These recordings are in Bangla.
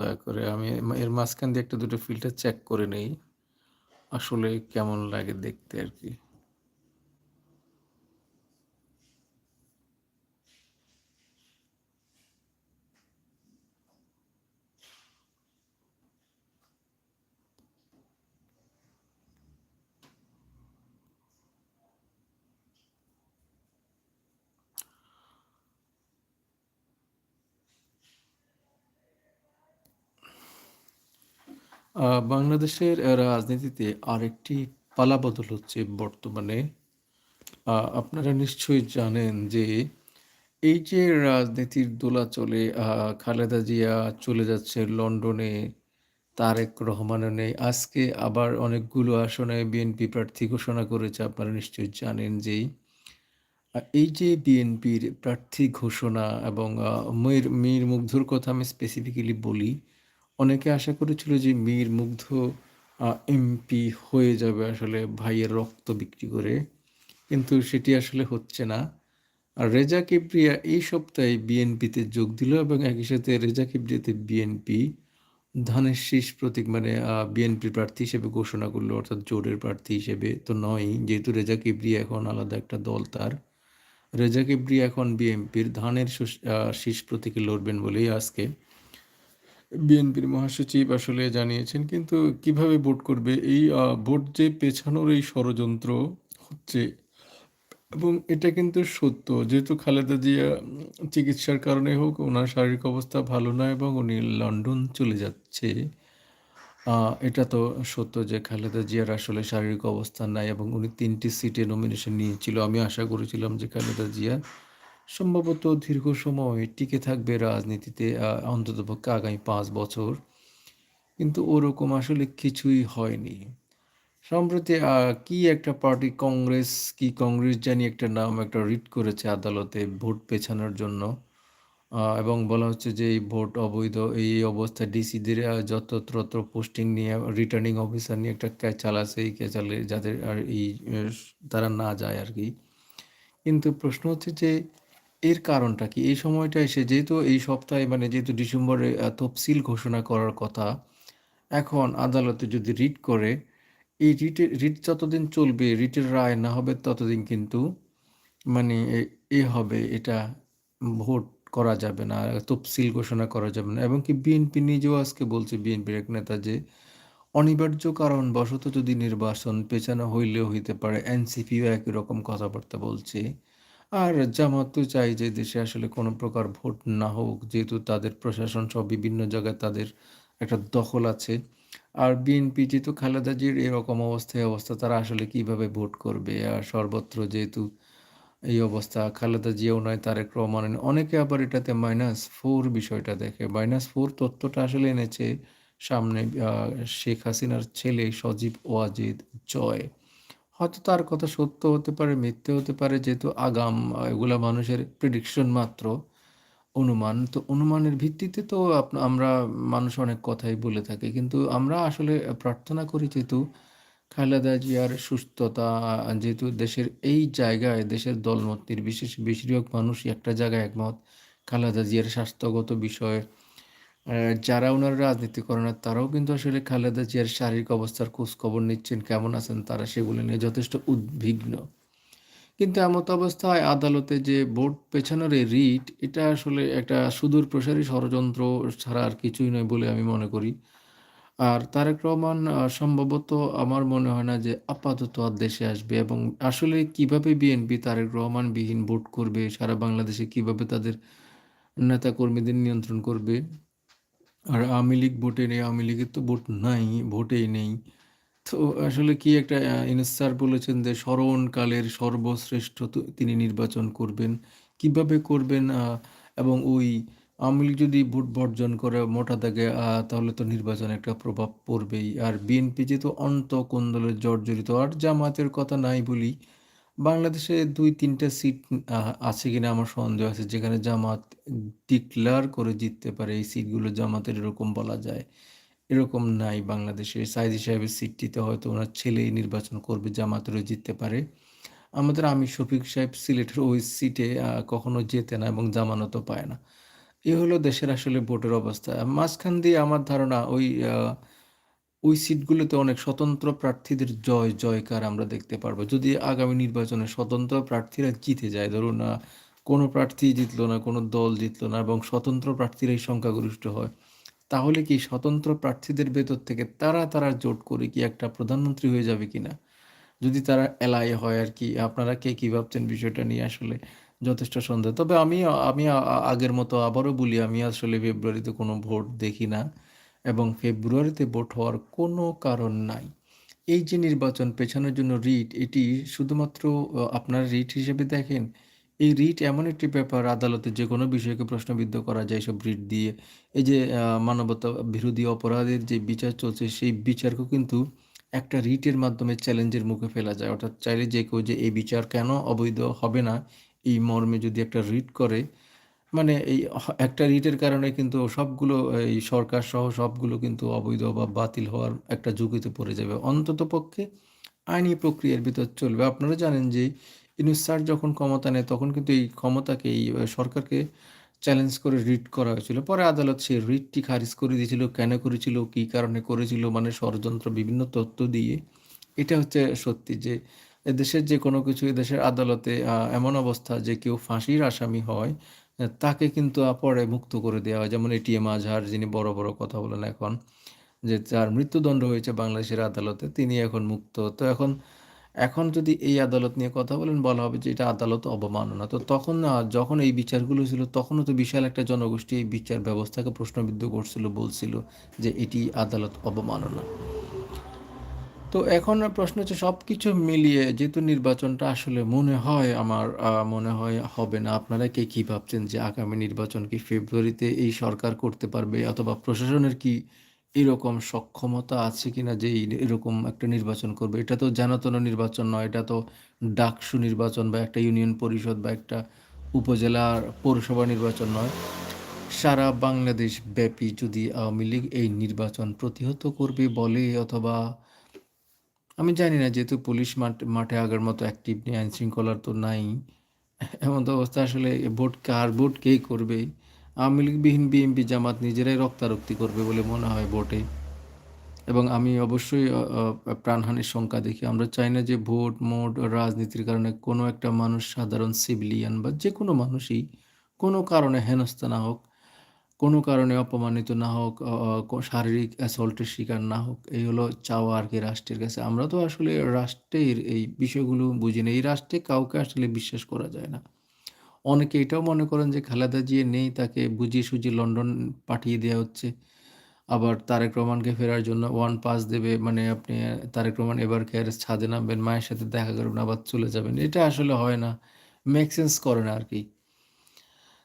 দয়া করে আমি এর মাঝখান দিয়ে একটা দুটো ফিল্টার চেক করে নেই। আসলে কেমন লাগে দেখতে আরকি। আ বাংলাদেশের রাজনীতিতে আরেকটি পালাবদল হচ্ছে বর্তমানে। আপনারা নিশ্চয়ই জানেন যে এই যে রাজনীতির দোলাচলে খালেদা জিয়া চলে যাচ্ছে লন্ডনে, তারেক রহমানও নেই। আজকে আবার অনেকগুলো আসনে বিএনপি প্রার্থী ঘোষণা করেছে আপনারা নিশ্চয়ই জানেন। আ এই যে বিএনপির প্রার্থী ঘোষণা এবং মীর মীর মুগ্ধর কথা আমি স্পেসিফিক্যালি বলি। অনেকে আশা করেছিল যে মীর মুগ্ধ এমপি হয়ে যাবে আসলে ভাইয়ের রক্ত বিক্রি করে। কিন্তু সেটি আসলে হচ্ছে না। আর রেজা কিবরিয়া এই সপ্তাহে বিএনপিতে যোগ দিল এবং একই সাথে রেজা কিবরিয়াতে বিএনপি ধানের শীষ প্রতীক মানে আ, বিএনপির প্রার্থী হিসেবে ঘোষণা করল, অর্থাৎ জোরের প্রার্থী হিসেবে তো নয়ই। যেহেতু রেজা কিবরিয়া এখন আলাদা একটা দল তার। রেজা কিবরিয়া এখন বিএনপির ধানের শীষ প্রতীকে লড়বেন বলেই আজকে বিএনপির মহাসচিব আসলে জানিয়েছেন। কিন্তু কীভাবে ভোট করবে? এই ভোট যে পেছানোর এই ষড়যন্ত্র হচ্ছে, এবং এটা কিন্তু সত্য। যেহেতু খালেদা জিয়া চিকিৎসার কারণে হোক, ওনার শারীরিক অবস্থা ভালো নয় এবং উনি লন্ডন চলে যাচ্ছে। এটা তো সত্য যে খালেদা জিয়ার আসলে শারীরিক অবস্থা নাই এবং উনি ৩ টি সিটে নমিনেশন নিয়েছিল। আমি আশা করেছিলাম যে খালেদা জিয়া সম্ভবত দীর্ঘ সময় টিকে থাকবে রাজনীতিতে অন্ততপক্ষে আগামী পাঁচ বছর। কিন্তু ওরকম আসলে কিছুই হয়নি। সম্প্রতি কি একটা পার্টি কংগ্রেস কি কংগ্রেস জানি একটা নাম একটা রিট করেছে আদালতে ভোট পেছানোর জন্য। এবং বলা হচ্ছে যে এই ভোট অবৈধ। এই, অবস্থায় ডিসিদের যত্রতত্র পোস্টিং নিয়ে রিটার্নিং অফিসার নিয়ে একটা ক্যাচাল আছে। এই ক্যাচালে যাদের আর এই তারা না যায় আর কি কিন্তু প্রশ্ন হচ্ছে যে এর কারণটা কি? এই সময়টা এসে যেহেতু এই সপ্তাহে মানে যেহেতু ডিসেম্বরে তফসিল ঘোষণা করার কথা। এখন আদালতে যদি রিট করে, এই রিটে রিট যতদিন চলবে, রিটের রায় না হবে ততদিন কিন্তু মানে এ হবে এটা ভোট করা যাবে না। তফসিল ঘোষণা করা যাবে না। এবং কি বিএনপি নিজেও আজকে বলছে বিএনপির এক নেতা যে অনিবার্য কারণ কারণবশত যদি নির্বাচন পেছানো হইলেও হইতে পারে। এনসিপিও একই রকম কথাবার্তা বলছে। আর জামাত তো চায় যে দেশে আসলে কোনো প্রকার ভোট না হোক। যেহেতু তাদের প্রশাসন সব বিভিন্ন জায়গায় তাদের একটা দখল আছে। আর বিএনপি যেহেতু খালেদা জির এরকম অবস্থায় অবস্থা তারা আসলে কীভাবে ভোট করবে? আর সর্বত্র যেহেতু এই অবস্থা খালেদা জিয়াও নয়, তারেক রহমানও নয়। অনেকে আবার এটাতে মাইনাস ফোর বিষয়টা দেখে। মাইনাস ফোর তথ্যটা আসলে এনেছে সামনে শেখ হাসিনার ছেলে সজীব ওয়াজেদ জয়। হয়তো তার কথা সত্য হতে পারে, মিথ্যে হতে পারে যেহেতু আগাম এগুলা মানুষের প্রেডিকশন মাত্র, অনুমান। তো অনুমানের ভিত্তিতে তো আমরা মানুষ অনেক কথাই বলে থাকি। কিন্তু আমরা আসলে প্রার্থনা করি যেহেতু খালেদা জিয়ার সুস্থতা যেহেতু দেশের এই জায়গায় দেশের দলমত নির্বিশেষে বেশিরভাগ মানুষই একটা জায়গায় একমত। খালেদা জিয়ার স্বাস্থ্যগত বিষয়ে যারা উনার রাজনীতি করে না তারাও কিন্তু আসলে খালেদা জিয়ার শারীরিক অবস্থার খোঁজখবর নিচ্ছেন, কেমন আছেন তারা সেগুলো নিয়ে যথেষ্ট উদ্বিগ্ন। কিন্তু এমত অবস্থায় আদালতে যে ভোট পেছানোর এই রিট এটা আসলে একটা সুদূর প্রসারী ষড়যন্ত্র ছাড়া আর কিছুই নয় বলে আমি মনে করি। আর তারেক রহমান সম্ভবত আমার মনে হয় না যে আপাতত দেশে আসবে এবং আসলে কীভাবে বিএনপি তারেক রহমান বিহীন ভোট করবে, সারা বাংলাদেশে কীভাবে তাদের নেতাকর্মীদের নিয়ন্ত্রণ করবে? আর আওয়ামী লীগ ভোটে নেই, আওয়ামী লীগের তো ভোট নাই, ভোটেই নেই। তো আসলে কি একটা ইউনূস স্যার বলেছেন যে স্মরণকালের সর্বশ্রেষ্ঠ তিনি নির্বাচন করবেন। কীভাবে করবেন এবং ওই আওয়ামী লীগ যদি ভোট বর্জন করে মোটা দাগে তাহলে তো নির্বাচনে একটা প্রভাব পড়বেই। আর বিএনপি যেহেতু অন্তঃকোন্দলে জর্জরিত আর জামাতের কথা নাই বলি। বাংলাদেশে ২-৩ টা সিট আছে কিনা আমার সন্দেহ আছে যেখানে জামাত ডিক্লার করে জিততে পারে। এই সিটগুলো জামাতের এরকম বলা যায়। এরকম নাই বাংলাদেশে। সাঈদী সাহেবের সিটটিতে হয়তো ওনার ছেলেই নির্বাচন করবে, জামাতেরও জিততে পারে। আমাদের আমির শফিক সাহেব সিলেটের ওই সিটে কখনো জেতে না এবং জামানতও পায় না। এ হলো দেশের আসলে ভোটের অবস্থা। মাঝখান দিয়ে আমার ধারণা ওই ওই সিটগুলোতে অনেক স্বতন্ত্র প্রার্থীদের জয় জয়কার আমরা দেখতে পারব। যদি আগামী নির্বাচনে স্বতন্ত্র প্রার্থীরা জিতে যায়, ধরুন না কোনো প্রার্থী জিতলো না, কোনো দল জিতলো না এবং স্বতন্ত্র প্রার্থীরাই সংখ্যাগরিষ্ঠ হয়। তাহলে কি স্বতন্ত্র প্রার্থীদের ভেতর থেকে তারা, তারা জোট করে কি একটা প্রধানমন্ত্রী হয়ে যাবে কি না যদি তারা এলাই হয় আর কি আপনারা কে কি ভাবছেন বিষয়টা নিয়ে আসলে যথেষ্ট সন্দেহ। তবে আমি আমি আগের মতো আবারও বলি আমি আসলে ফেব্রুয়ারিতে কোনো ভোট দেখি না এবং ফেব্রুয়ারিতে ভোট হওয়ার কোনো কারণ নাই। এই যে নির্বাচন পেছানোর জন্য রিট, এটি শুধুমাত্র আপনারা রিট হিসেবে দেখেন। এই রিট এমন একটি ব্যাপার, আদালতে যে কোনো বিষয়কে প্রশ্নবিদ্ধ করা যায় এসব রিট দিয়ে। এই যে মানবতা বিরোধী অপরাধের যে বিচার চলছে, সেই বিচারকেও কিন্তু একটা রিটের মাধ্যমে চ্যালেঞ্জের মুখে ফেলা যায়। অর্থাৎ চাইলে যে কেউ যে এই বিচার কেন অবৈধ হবে না, এই মর্মে যদি একটা রিট করে মানে এই একটা রিটের কারণে কিন্তু সবগুলো এই সরকার সহ সবগুলো কিন্তু অবৈধ বা বাতিল হওয়ার একটা ঝুঁকিতে পড়ে যাবে। অন্ততপক্ষে আইনি প্রক্রিয়ার ভিতর চলবে। আপনারা জানেন যে ইউনূস স্যার যখন ক্ষমতা নেয় তখন কিন্তু এই ক্ষমতাকে এই সরকারকে চ্যালেঞ্জ করে রিট করা হয়েছিল। পরে আদালত সেই রিটটি খারিজ করে দিয়েছিল। কেন করেছিল, কী কারণে করেছিল মানে ষড়যন্ত্র বিভিন্ন তথ্য দিয়ে। এটা হচ্ছে সত্যি যে এদেশের যে কোনো কিছু এদেশের আদালতে এমন অবস্থা যে কেউ ফাঁসির আসামি হয়, তাকে কিন্তু পরে মুক্ত করে দেওয়া হয়। যেমন এটিএম আজহার যিনি বড়, বড় কথা বলেন এখন যে যার মৃত্যুদণ্ড হয়েছে বাংলাদেশের আদালতে তিনি এখন মুক্ত। তো এখন এখন যদি এই আদালত নিয়ে কথা বলেন বলা হবে যে এটা আদালত অবমাননা। তো তখন যখন এই বিচারগুলো ছিল তখনও তো বিশাল একটা জনগোষ্ঠী এই বিচার ব্যবস্থাকে প্রশ্নবিদ্ধ করছিল, বলছিল যে এটি আদালত অবমাননা। তো এখন প্রশ্ন হচ্ছে সব কিছু মিলিয়ে যেহেতু নির্বাচনটা আসলে মনে হয় আমার মনে হয় হবে না। আপনারা কে কি ভাবছেন যে আগামী নির্বাচন কি ফেব্রুয়ারিতে এই সরকার করতে পারবে অথবা প্রশাসনের কি এরকম সক্ষমতা আছে কিনা যে এরকম একটা নির্বাচন করবে? এটা তো যেন-তেন নির্বাচন নয়। এটা তো ডাকসু নির্বাচন বা একটা ইউনিয়ন পরিষদ বা একটা উপজেলার পৌরসভা নির্বাচন নয়। সারা বাংলাদেশ ব্যাপী যদি আওয়ামী লীগ এই নির্বাচন প্রতিহত করবে বলে অথবা আমি জানি না যেহেতু পুলিশ মাঠ মাঠে আগের মতো অ্যাক্টিভ নেই, আইনশৃঙ্খলার তো নাই। এমন তো অবস্থা আসলে ভোট কার ভোট কে করবে? আওয়ামী লীগবিহীন বিএনপি জামাত নিজেরাই রক্তারক্তি করবে বলে মনে হয় ভোটে। এবং আমি অবশ্যই প্রাণহানির শঙ্কা দেখি। আমরা চাই না যে ভোট, মোট, রাজনীতির কারণে কোনো একটা মানুষ সাধারণ সিভিলিয়ান বা যে কোনো মানুষই কোনো কারণে হেনস্থা না হোক, কোনো কারণে অপমানিত না হোক, ক শারীরিক অ্যাসল্টের শিকার না হোক। এই হলো চাওয়া আর কি রাষ্ট্রের কাছে। আমরা তো আসলে রাষ্ট্রের এই বিষয়গুলো বুঝি না। এই রাষ্ট্রে কাউকে আসলে বিশ্বাস করা যায় না। অনেকে এটাও মনে করেন যে খালেদা জিয়া নেই তাকে বুঝিয়ে সুঝিয়ে লন্ডন পাঠিয়ে দেওয়া হচ্ছে। আবার তারেক রহমানকে ফেরার জন্য ওয়ান পাস দেবে মানে আপনি তারেক রহমান এবার কেয়ারের ছাদে নামবেন, মায়ের সাথে দেখা করবেন আবার চলে যাবেন। এটা আসলে হয় না। মেক সেন্স করে না আরকি।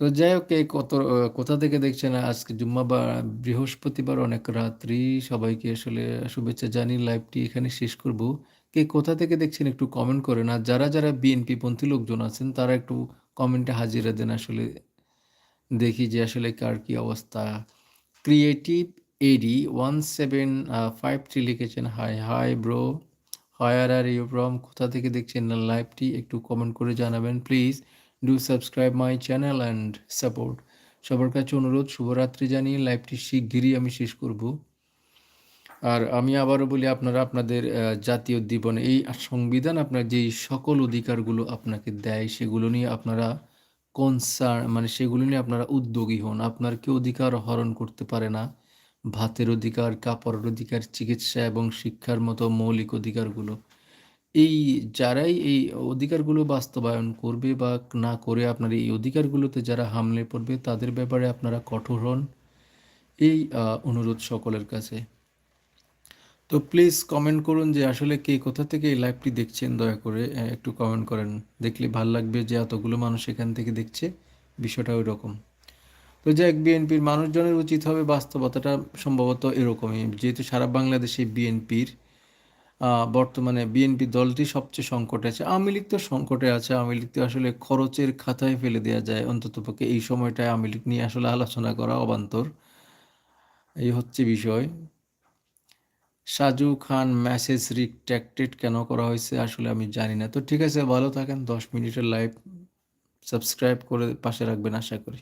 তো যাই হোক কে কত কোথা থেকে দেখছেন আজকে জুম্মা বা বৃহস্পতিবার অনেক রাত্রি। সবাইকে আসলে শুভেচ্ছা জানি লাইভটি এখানে শেষ করব। কে কোথা থেকে দেখছেন একটু কমেন্ট করেন। আর যারা, যারা বিএনপি পন্থী লোকজন আছেন তারা একটু কমেন্টে হাজিরা দেন আসলে দেখি যে আসলে কার কি অবস্থা। ক্রিয়েটিভ এডি 1753 লিখেছেন hi, hi bro, where are you from? কোথা থেকে দেখছেন লাইভটি একটু কমেন্ট করে জানাবেন please. Do subscribe my channel and support. সবার কাছে অনুরোধ শুভরাত্রি জানিয়ে লাইভটি শিগগিরই আমি শেষ করব। আর আমি আবারও বলি আপনারা আপনাদের জাতীয় জীবনে এই সংবিধান আপনার যেই সকল অধিকারগুলো আপনাকে দেয় সেগুলো নিয়ে আপনারা কনসার্ন মানে সেগুলো নিয়ে আপনারা উদ্যোগী হন। আপনার কেউ অধিকার হরণ করতে পারে না। ভাতের অধিকার, কাপড়ের অধিকার, চিকিৎসা এবং শিক্ষার মতো মৌলিক অধিকারগুলো। এই যারাই এই অধিকারগুলো বাস্তবায়ন করবে বা না করে আপনার এই অধিকারগুলোতে যারা হামলে পড়বে, তাদের ব্যাপারে আপনারা কঠোর হন। এই অনুরোধ সকলের কাছে। তো প্লিজ কমেন্ট করুন যে আসলে কে কোথা থেকে এই লাইভটি দেখছেন, দয়া করে একটু কমেন্ট করেন। দেখলে ভালো লাগবে যে এতগুলো মানুষ এখান থেকে দেখছে। বিষয়টা ওই রকম তো যাই বিএনপির মানুষজনের উচিত হবে বাস্তবতাটা সম্ভবত এরকমই। যেহেতু সারা বাংলাদেশে বিএনপির বর্তমানে বিএনপি দলটি সবচেয়ে সংকটে আছে। আওয়ামী লীগ তো সংকটে আছে। আওয়ামী লীগ তো আসলে খরচের খাতায় ফেলে দেওয়া যায়। অন্ততপক্ষে এই সময়টায় আওয়ামী লীগ নিয়ে আসলে আলোচনা করা অবান্তর। এই হচ্ছে বিষয়। সাজু খান মেসেজ রিট্রাক্টেড কেন করা হয়েছে আসলে আমি জানি না। তো ঠিক আছে, ভালো থাকেন। ১০ মিনিটের লাইভ সাবস্ক্রাইব করে পাশে রাখবেন, আশা করি।